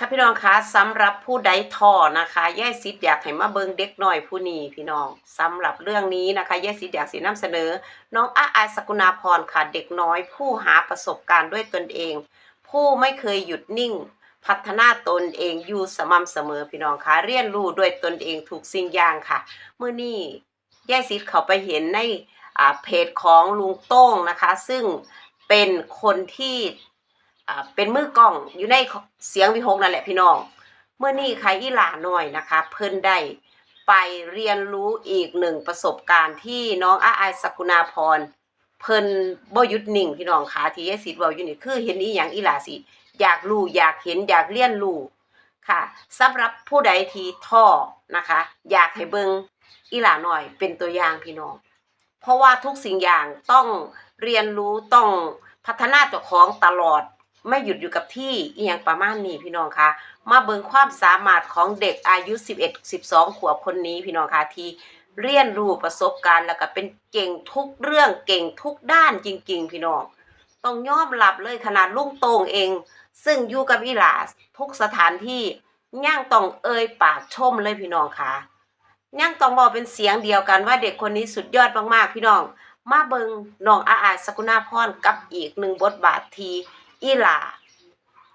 ค่ะพี่น้องคะสำหรับผู้ใดท่อนะคะแย่สิทธิ์อยากให้มาเบิงเด็กน้อยผู้นี้พี่น้องสำหรับเรื่องนี้นะคะแย่สิทธิ์อยากสีนำเสนอ น้องอาอาสกุณาพรค่ะเด็กน้อย ผู้หาประสบการณ์ด้วยตนเอง ผู้ไม่เคยหยุดนิ่ง พัฒนาตนเองอยู่สม่ำเสมอพี่น้องคะเรียนรู้ด้วยตนเองถูกสิ่งอย่างค่ะเมื่อนี้แย่สิทธิ์เขาไปเห็นในเพจของลุงโต้งนะคะ ซึ่งเป็นคนที่ เป็นมือกล้องอยู่ในเสียงวิหกนั่นแหละพี่น้องเมื่อนี้ใครอีหลาหน่อยนะคะ เพิ่นได้ไปเรียนรู้อีกหนึ่งประสบการณ์ที่น้องอาไอสกุณาพรเพิ่นบ่ยุดนิ่งพี่น้องคะที่ยายสิทธิ์เว้าอยู่นี่คือเห็นอีหยังอีหลาสิ อยากรู้อยากเห็นอยากเรียนรู้ค่ะสำหรับผู้ใดที่ท้อนะคะ อยากให้เบิงอีหลาหน่อยเป็นตัวอย่างพี่น้อง เพราะว่าทุกสิ่งอย่างต้องเรียนรู้ต้องพัฒนาตัวของตลอด ไม่หยุดอยู่กับที่อีหยังประมาณนี้พี่น้องคะมาเบิ่งความสามารถของเด็กอายุ 11 12 ขวบคนนี้พี่น้องคะที่เรียนรู้ประสบการณ์แล้วก็เป็นเก่งทุกเรื่องเก่งทุกด้านจริง ๆ พี่น้อง ต้องยอมรับเลยขนาดลุงโตงเอง ซึ่งอยู่กับอีหลาทุกสถานที่ย่างต้องเอ่ยปากชมเลยพี่น้องคะย่างต้องบอกเป็นเสียงเดียวกันว่าเด็กคนนี้สุดยอดมากๆพี่น้อง มาเบิงน้องอาอาสกุณาพรกับอีกหนึ่งบทบาทที อีหลา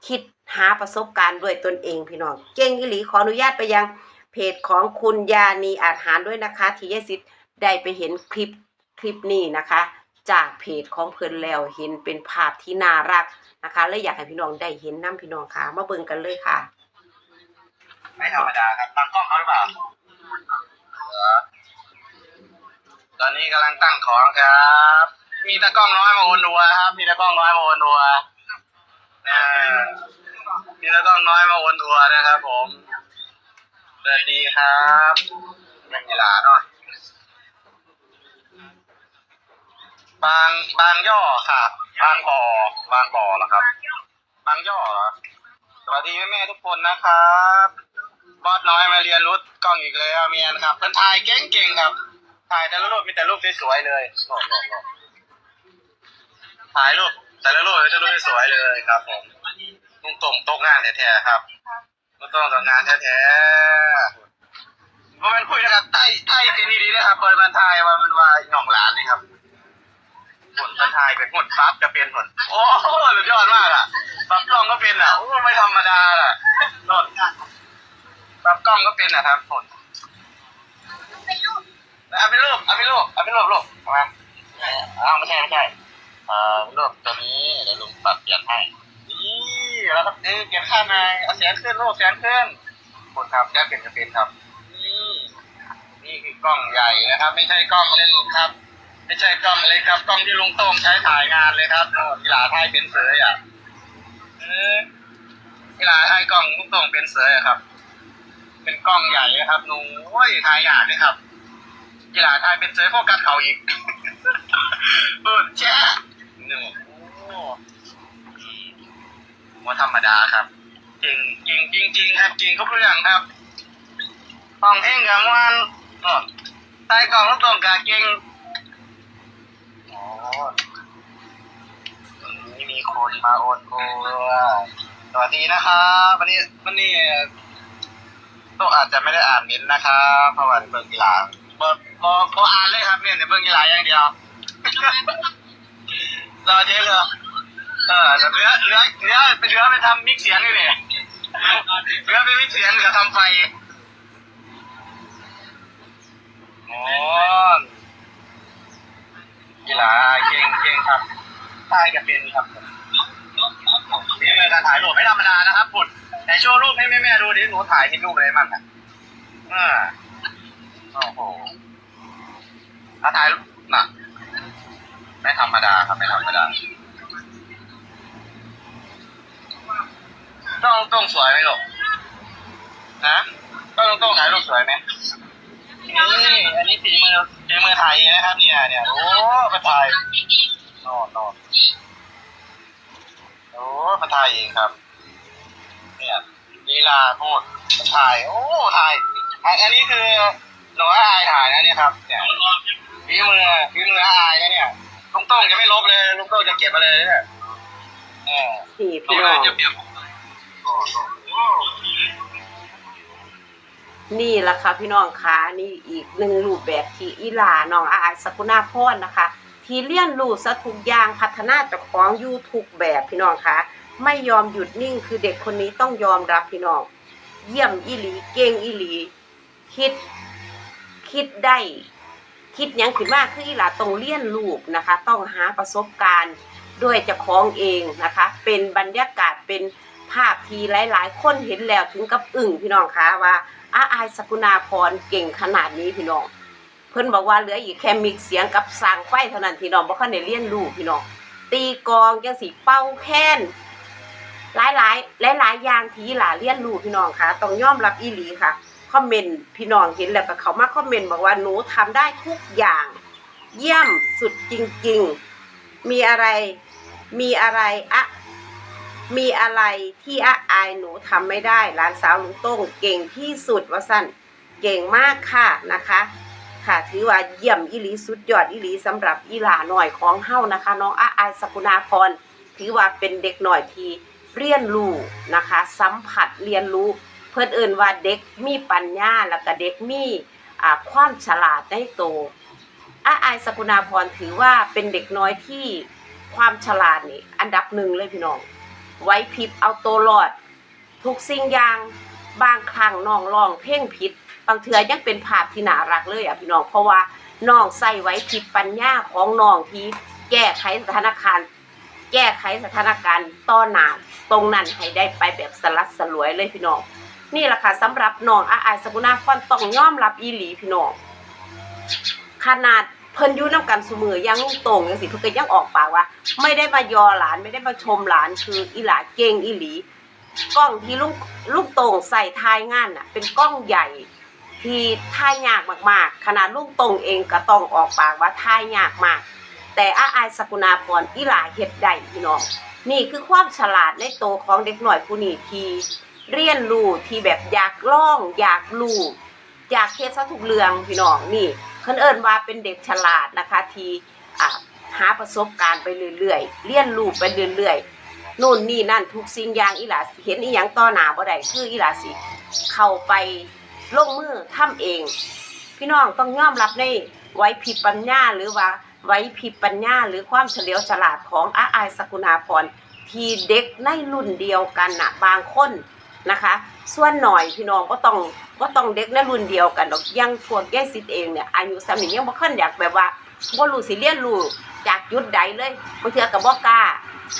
คิดหาประสบการณ์ด้วยตนเองพี่น้อง เก่งอีหลีขออนุญาตไปยังเพจของคุณยานีอาหารด้วยนะคะ ที่ยายสิทธิ์ได้ไปเห็นคลิปคลิปนี้นะคะ จากเพจของเพิ่นแล้วเห็นเป็นภาพที่น่ารักนะคะเลยอยากให้พี่น้องได้เห็นน้ำพี่น้องค่ะ มาเบิ่งกันเลยค่ะ ไม่ธรรมดาครับตั้งกล้องเขาหรือเปล่าเหรอตอนนี้กำลังตั้งของครับ มีตะกล้องน้อยมาโอนดัวครับ มีตะกล้องน้อยมาโอนดัว นะมีตะกล้องน้อยมาโอนดัวนะครับผมสวัสดีครับเป็นกีฬาเนาะบางบางย่อค่ะ บางบ่อบางบ่อแล้วครับ บางย่อเหรอสวัสดีแม่ๆทุกคนนะครับบอสน้อยมาเรียนรู้กล้องอีกแล้วเมียนครับเพิ่นถ่ายเก่งๆครับถ่ายแต่ละรูปมีแต่รูปสวยๆเลยถ่ายรูป แต่ละรูปมีแต่รูปสวยๆเลยครับผมลุงตรงตกงานแท้ๆครับลุงตรงตกงานแท้ๆว่ามันคุยนะครับใต้ใต้เป็นดีๆนะครับเปิดมันถ่ายว่ามันว่าหน่องหลานนี่ครับผลมันถ่ายเป็นหุ่นปั๊บจะเป็นหุ่นโอ้โหสุดยอดมากอะปั๊บกล้องก็เป็นอะโอ้ไม่ธรรมดาอะโน่นปั๊บกล้องก็เป็นอะครับหุ่นเอาเป็นรูปเอาเป็นรูปเอาเป็นรูปลูกเอามาอ้าวไม่ใช่ไม่ใช่ เอ่อรูปตัวนี้เดี๋ยวลุงปรับเปลี่ยนให้นี่แล้วก็เอ้ยเปลี่ยนข้างในเอาเสียงขึ้นลูกเสียงขึ้นคนครับแก้เปลี่ยนจะเป็นครับนี่นี่คือกล้องใหญ่นะครับ ไม่ใช่กล้องเล่นครับ ไม่ใช่กล้องเล็กครับกล้องที่ลุงโต้งใช้ถ่ายงานเลยครับโอ้กีฬาไทยเป็นเสืออะเออกีฬาไทยกล้องลุงโต้งเป็นเสืออะครับ เป็นกล้องใหญ่นะครับหนูโอ้ยถ่ายงานเลยครับกีฬาไทยเป็นเซฟโฟกัสเขาอีกเออแจ๊ะหนึ่งโอ้ว่าธรรมดาครับจริงจริงจริงจริงครับจริงครบทุกอย่างครับต้องเพ่งกับวันโอ้ใต้กล่องลูกตรงกาเก่งอ๋อวันนี้มีคนมาโอนตัวสวัสดีนะครับวันนี้วันนี้โต๊ะอาจจะไม่ได้อ่านเม้นต์นะครับเพราะว่าเบิ่งกีฬาบอบอบออ่านเลยครับเนี่ยในเบื้องกีฬาอย่างเดียว รอเจ๊เลยเออเหลือเหลือเหลือไปเหลือไปทำมิกเสียงนี่เนี่ยเหลือไปมิกเสียงกับทำไฟโอ้กีฬาเก่งเก่งครับถ่ายกับเป็นครับนี่เป็นการถ่ายรูปไม่ธรรมดานะครับพุดไหนโชว์รูปให้แม่ๆดูดิหนูถ่ายที่รูปอะไรมั่งอะอ่าโอ้โหถ้าถ่ายรูปน่ะ ไม่ธรรมดาครับไม่ธรรมดาต้องต้องสวยไหมลูกนะต้องต้องถ่ายรูปสวยไหมนี่อันนี้ฝีมือฝีมือถ่ายเองนะครับ เนี่ยเนี่ยโอ้มาถ่ายน่นน่นโอ้มาถ่ายเองครับ เนี่ยลีลาพูดมาถ่ายโอ้ถ่ายอันนี้คือหนูว่าอายถ่ายนะเนี่ยครับ เนี่ยฝีมือฝีมืออายนะเนี่ย ลุงต้องจะไม่ลบเลยลุงต้องจะเก็บมาเลยเนี่ยเออนี่พี่น้องนี่แหละค่ะพี่น้องคะนี่อีกหนึ่งรูปแบบที่อีหลาน้องอาอายสกุณาพรนะคะ ที่เลี้ยนรู้ซะทุกอย่างพัฒนาจากของยูทุกแบบพี่น้องคะไม่ยอมหยุดนิ่งคือเด็กคนนี้ต้องยอมรับพี่น้อง เยี่ยมอีหลี เก่งอีหลี คิด คิดได้ คิดยังขึ้นมาคืออีหลาต้องเลี้ยนลูกนะคะ ต้องหาประสบการณ์ด้วยเจ้าของเองนะคะ เป็นบรรยากาศเป็นภาพทีหลาย ๆ คนเห็นแล้วถึงกับอึ้งพี่น้องคะว่าอาอายสกุณาพรเก่งขนาดนี้พี่น้อง เพิ่นบอกว่าเหลืออีกแค่มิกเสียงกับสร้างไฟเท่านั้นพี่น้องบ่คันได้เรียนรู้พี่น้องตีกองจังสิเป่าแค้นหลายหลายหลายๆอย่างทีหลาเรียนรู้พี่น้องค่ะต้องยอมรับอีหลีค่ะ คอมเมนต์พี่น้องเห็นแล้วก็เขามาคอมเมนต์บอกว่าหนูทำได้ทุกอย่าง เยี่ยมสุดจริง ๆ มีอะไรมีอะไรอะมีอะไรที่อะอายหนูทำไม่ได้หลานสาวลุงโต้งเก่งที่สุดว่าสั้นเก่งมากค่ะนะคะ ค่ะถือว่าเยี่ยมอีหลีสุดยอดอีหลีสำหรับอีหลาหน่อยของเฮ้านะคะ น้องอาอายสกุณาพรถือว่าเป็นเด็กหน่อยที่เรียนรู้นะคะ สัมผัสเรียนรู้ เพื่อนเอื่นว่าเด็กมีปัญญาแล้วก็เด็กมีอ่าความฉลาดในโตอาอายสกุณาพรถือว่าเป็นเด็กน้อยที่ความฉลาดนี่อันดับหนึ่งเลยพี่น้อง ไว้พิบเอาตัวรอด ทุกสิ่งอย่างบางครั้งน้องร้องเพ่งผิดบางเทื่อยังเป็นภาพที่น่ารักเลยอะพี่น้องเพราะว่าน้องใส่ไว้ผิดปัญญาของน้องที่แก้ไขสถานการณ์แก้ไขสถานการณ์ต้อนหนาตรงนั้นให้ได้ไปแบบสลัดสลวยเลยพี่น้อง นี่แหละค่ะสำหรับน้องอาอายสกุณาพรต้องยอมรับอีหลีพี่น้องขนาดเพิ่นอยู่น้ำกันสมือยังลุงตรงยังสิเพิ่นก็ยังออกปากว่า ไม่ได้มายอหลานไม่ได้มาชมหลานคืออีหลาเก่งอีหลี กล้องที่ลุงลุงต่งใส่ทายงานน่ะ เป็นกล้องใหญ่ที่ท่ายยากมากๆ ขนาดลุงตรงเองก็ต้องออกปากว่าท่ายยากมาก แต่อาอายสกุณาพรอีหลาเฮ็ดได้พี่น้องนี่คือความฉลาดในโตของเด็กหน่อยผู้นี้ที่ เรียนรู้ที่แบบอยากลอง อยากรู้อยากเฮ็ดซะทุกเรื่องพี่น้องนี่เพิ่นเอิ้นว่าเป็นเด็กฉลาดนะคะที่อ่าหาประสบการณ์ไปเรื่อยๆเรียนรู้ไปเรื่อยๆนู่นนี่นั่นทุกสิ่งอย่างอีหลาเห็นอีหยังต่อหน้าบ่ได้คืออีหลาสิเข้าไปลงมือทำเอง พี่น้องต้องยอมรับในไว้พริบปัญญาหรือว่าไว้พริบปัญญาหรือความเฉลียวฉลาดของอาอายสกุณาพรที่เด็กในรุ่นเดียวกันน่ะบางคน นะคะ ส่วนหน่อยพี่น้องก็ต้องก็ต้องเด็กในรุ่นเดียวกันดอกยังพวกแย่สิทธิ์เองเนี่ยอายุสามียังบ่ค่อนอยากแบบว่า บ่รู้สิเรียนรู้จากยุดใดเลยบางเทื่อก็บ่กล้า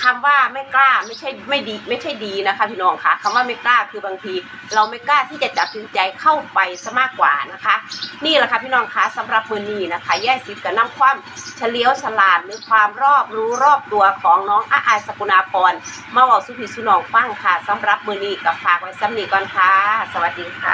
คำว่าไม่กล้าไม่ใช่ไม่ดีไม่ใช่ดีนะคะพี่น้องคะคำว่าไม่กล้าคือบางที เราไม่กล้าที่จะตัดสินใจเข้าไปซะมากกว่านะคะ นี่แหละค่ะพี่น้องคะสำหรับมือนี้นะคะแย่สิทธิ์กับน้ำความเฉลียวฉลาดหรือความรอบรู้รอบตัวของน้องอาอายสกุณาพรมาบอกสุภิสุนองฟังค่ะสำหรับมือนี้กับฝากไว้ซ้ำนี้ก่อนค่ะ สวัสดีค่ะ